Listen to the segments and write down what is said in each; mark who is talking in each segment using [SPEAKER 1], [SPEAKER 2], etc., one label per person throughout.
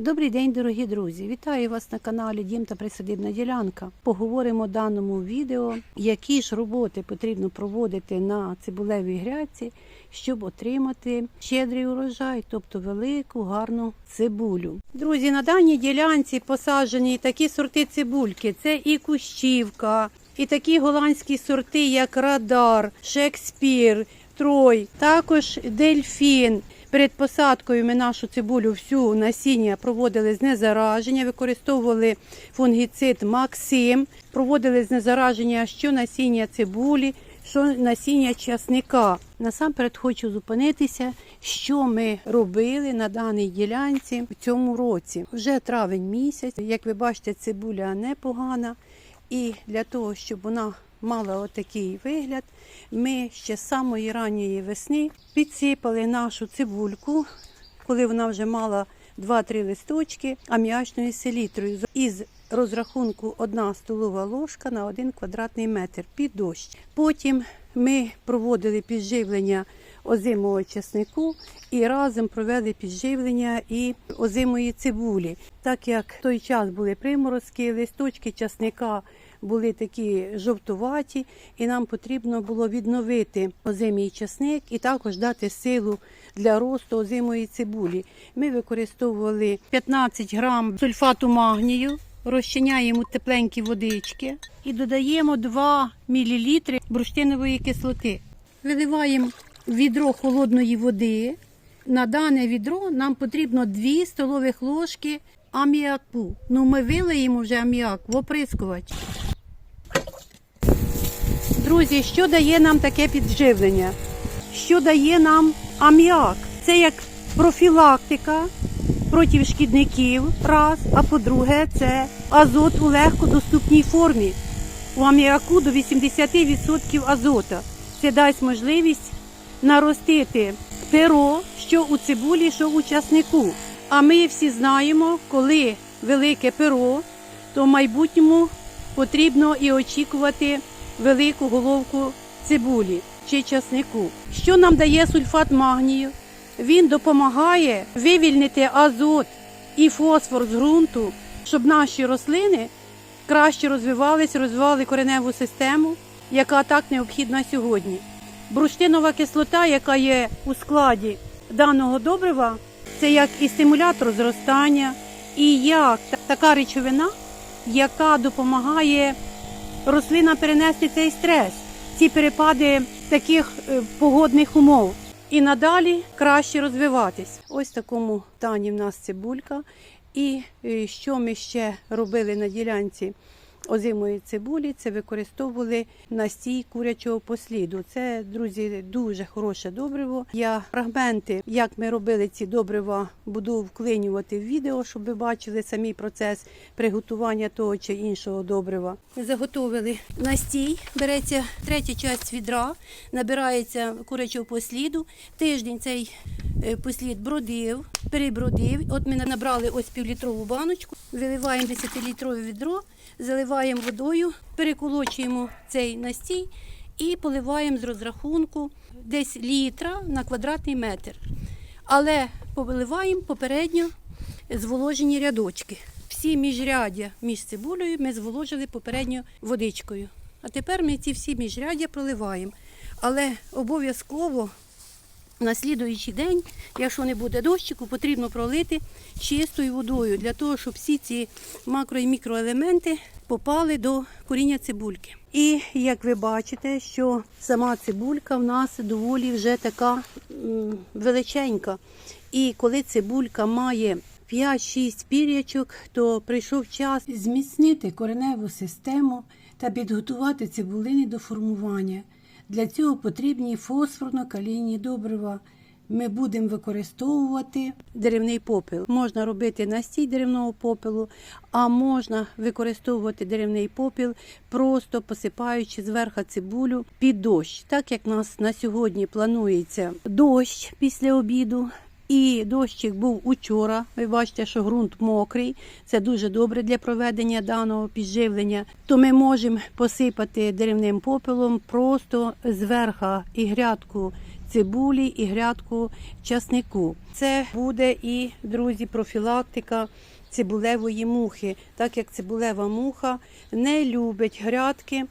[SPEAKER 1] Добрий день, дорогі друзі! Вітаю вас на каналі Дім та Присадибна ділянка. Поговоримо в даному відео, які ж роботи потрібно проводити на цибулевій грядці, щоб отримати щедрий урожай, тобто велику гарну цибулю. Друзі, на даній ділянці посаджені такі сорти цибульки: це і кущівка, і такі голландські сорти, як Радар, Шекспір, Трой, також дельфін. Перед посадкою ми нашу цибулю всю насіння проводили знезараження, використовували фунгіцид Максим, проводили знезараження що насіння цибулі, що насіння часника. Насамперед хочу зупинитися, що ми робили на даній ділянці в цьому році. Вже травень місяць. Як ви бачите, цибуля непогана. І для того, щоб вона мала отакий вигляд, ми ще з самої ранньої весни підсипали нашу цибульку, коли вона вже мала 2-3 листочки аміачною селітрою із розрахунку 1 столова ложка на 1 квадратний метр під дощ. Потім ми проводили підживлення озимого чеснику і разом провели підживлення і озимої цибулі. Так як в той час були приморозки, листочки часника були такі жовтуваті, і нам потрібно було відновити озимий часник і також дати силу для росту озимої цибулі. Ми використовували 15 грам сульфату магнію, розчиняємо тепленькі водички і додаємо 2 мл бурштинової кислоти. Виливаємо відро холодної води. На дане відро нам потрібно 2 столових ложки аміаку. Ну, ми вилиємо вже аміак в оприскувач. Друзі, що дає нам таке підживлення? Що дає нам аміак? Це як профілактика проти шкідників, раз, а по-друге, це азот у легкодоступній формі. У аміаку до 80% азота. Це дасть можливість наростити перо, що у цибулі, що у часнику. А ми всі знаємо, коли велике перо, то в майбутньому потрібно і очікувати велику головку цибулі чи часнику. Що нам дає сульфат магнію? Він допомагає вивільнити азот і фосфор з ґрунту, щоб наші рослини краще розвивались, розвивали кореневу систему, яка так необхідна сьогодні. Бурштинова кислота, яка є у складі даного добрива, це як і стимулятор зростання, і як така речовина, яка допомагає рослинам перенести цей стрес, ці перепади таких е, погодних умов. І надалі краще розвиватись. Ось в такому стані в нас цибулька. І е, що ми ще робили на ділянці озимої цибулі, це використовували настій курячого посліду. Це, друзі, дуже хороше добриво. Я фрагменти, як ми робили ці добрива, буду вклинювати в відео, щоб ви бачили самий процес приготування того чи іншого добрива. Заготовили настій, береться третя часть відра, набирається курячого посліду. Тиждень цей е, послід бродив, перебродив. От ми набрали ось півлітрову баночку, виливаємо 10-літрове відро, заливаємо водою, переколочуємо цей настій і поливаємо з розрахунку десь літра на квадратний метр. Але поливаємо попередньо зволожені рядочки. Всі міжряддя між цибулею ми зволожили попередньо водичкою. А тепер ми ці всі міжряддя проливаємо. Але обов'язково на слідуючий день, якщо не буде дощику, потрібно пролити чистою водою для того, щоб всі ці макро і мікроелементи попали до коріння цибульки. І як ви бачите, що сама цибулька в нас доволі вже така величенька. І коли цибулька має 5-6 пір'ячок, то прийшов час зміцнити кореневу систему та підготувати цибулини до формування. Для цього потрібні фосфорно-калійні добрива. Ми будемо використовувати деревний попел. Можна робити настій деревного попелу, а можна використовувати деревний попіл, просто посипаючи зверху цибулю під дощ. Так як нас на сьогодні планується дощ після обіду, І дощик був учора. Ви бачите, що ґрунт мокрий. Це дуже добре для проведення даного підживлення. То ми можемо посипати деревним попелом просто зверха і грядку цибулі, і грядку часнику. Це буде і, друзі, профілактика цибулевої мухи, так як цибулева муха не любить грядки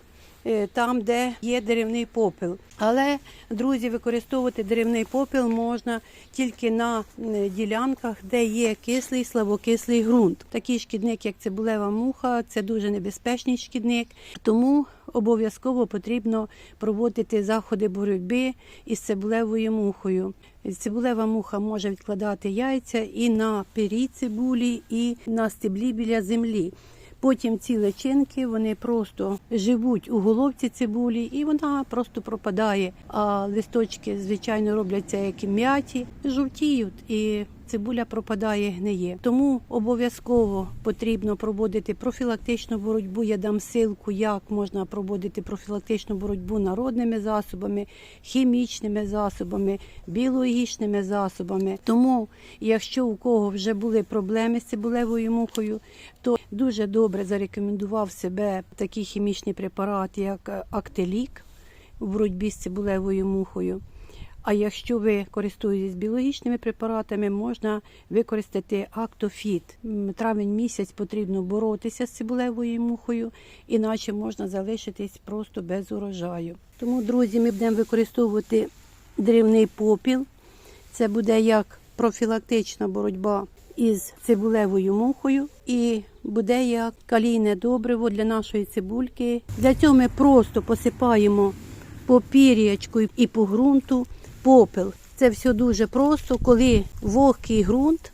[SPEAKER 1] там, де є деревний попел. Але, друзі, використовувати деревний попел можна тільки на е, ділянках, де є кислий, слабокислий ґрунт. Такий шкідник, як цибулева муха, це дуже небезпечний шкідник, тому обов'язково потрібно проводити заходи боротьби із цибулевою мухою. Цибулева муха може відкладати яйця і на пері цибулі, і на стеблі біля землі. Потім ці личинки вони просто живуть у головці цибулі і вона просто пропадає. А листочки, звичайно, робляться як м'яті, жовтіють і цибуля пропадає, гниє. Тому обов'язково потрібно проводити профілактичну боротьбу. Я дам силку, як можна проводити профілактичну боротьбу народними засобами, хімічними засобами, біологічними засобами. Тому, якщо у кого вже були проблеми з цибулевою мухою, то дуже добре зарекомендував себе такий хімічний препарат, як Актелік у боротьбі з цибулевою мухою. А якщо ви користуєтесь біологічними препаратами, можна використати Актофіт. Травень місяць потрібно боротися з цибулевою мухою, іначе можна залишитись просто без урожаю. Тому, друзі, ми будемо використовувати дрівний попіл. Це буде як профілактична боротьба із цибулевою мухою і буде як калійне добриво для нашої цибульки. Для цього ми просто посипаємо по пір'ячку і по ґрунту попел. Це все дуже просто, коли вогкий ґрунт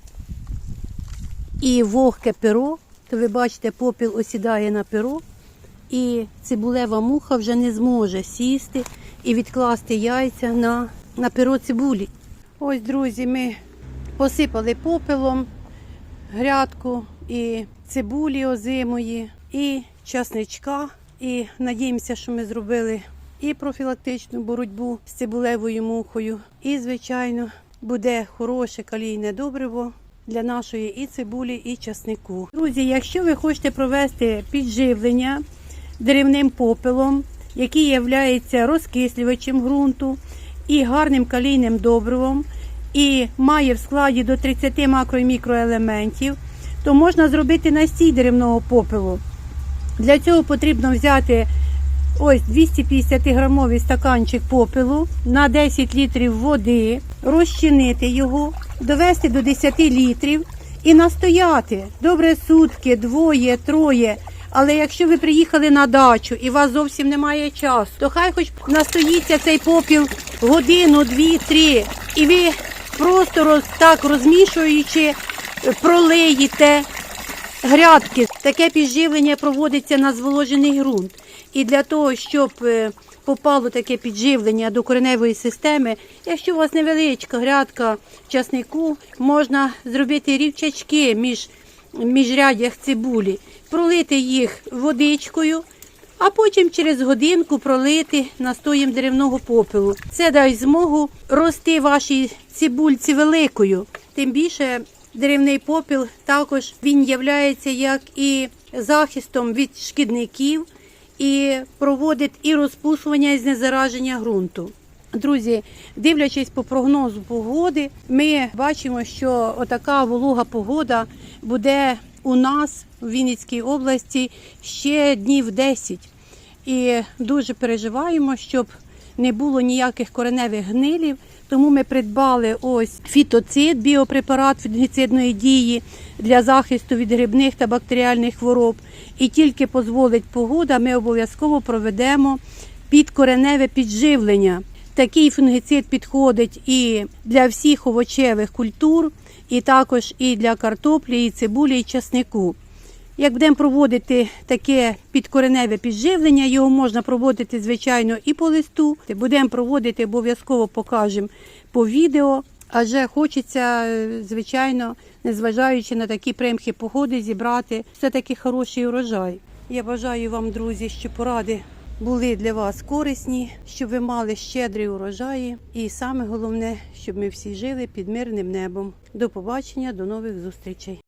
[SPEAKER 1] і вогке перо, то ви бачите, попіл осідає на перо, і цибулева муха вже не зможе сісти і відкласти яйця на, на перо цибулі. Ось, друзі, ми посипали попелом грядку і цибулі озимої, і часничка. І надіємося, що ми зробили і профілактичну боротьбу з цибулевою мухою. І, звичайно, буде хороше калійне добриво для нашої і цибулі, і часнику. Друзі, якщо ви хочете провести підживлення деревним попелом, який є розкислювачем ґрунту і гарним калійним добривом, і має в складі до 30 макро і мікроелементів, то можна зробити настій деревного попелу. Для цього потрібно взяти ось 250 грамовий стаканчик попелу на 10 літрів води, розчинити його, довести до 10 літрів і настояти. Добре сутки, двоє, троє. Але якщо ви приїхали на дачу і у вас зовсім немає часу, то хай хоч настоїться цей попіл годину, дві, три, і ви просто роз, так розмішуючи, пролиєте грядки. Таке підживлення проводиться на зволожений ґрунт. І для того, щоб е, попало таке підживлення до кореневої системи, якщо у вас невеличка грядка часнику, можна зробити рівчачки між міжрядях цибулі, пролити їх водичкою, а потім через годинку пролити настоєм деревного попелу. Це дасть змогу рости вашій цибульці великою. Тим більше деревний попіл також він являється як і захистом від шкідників і проводить і розпушування і знезараження ґрунту. Друзі, дивлячись по прогнозу погоди, ми бачимо, що отака волога погода буде у нас в Вінницькій області ще днів 10. І дуже переживаємо, щоб не було ніяких кореневих гнилів. Тому ми придбали ось фітоцид, біопрепарат фунгіцидної дії для захисту від грибних та бактеріальних хвороб. І тільки дозволить погода, ми обов'язково проведемо підкореневе підживлення. Такий фунгіцид підходить і для всіх овочевих культур, і також і для картоплі, і цибулі, і часнику. Як будемо проводити таке підкореневе підживлення, його можна проводити, звичайно, і по листу. Будемо проводити, обов'язково покажемо по відео. Адже хочеться, е, звичайно, незважаючи на такі примхи погоди, зібрати все-таки хороший урожай. Я бажаю вам, друзі, що поради були для вас корисні, щоб ви мали щедрі урожаї. І саме головне, щоб ми всі жили під мирним небом. До побачення, до нових зустрічей.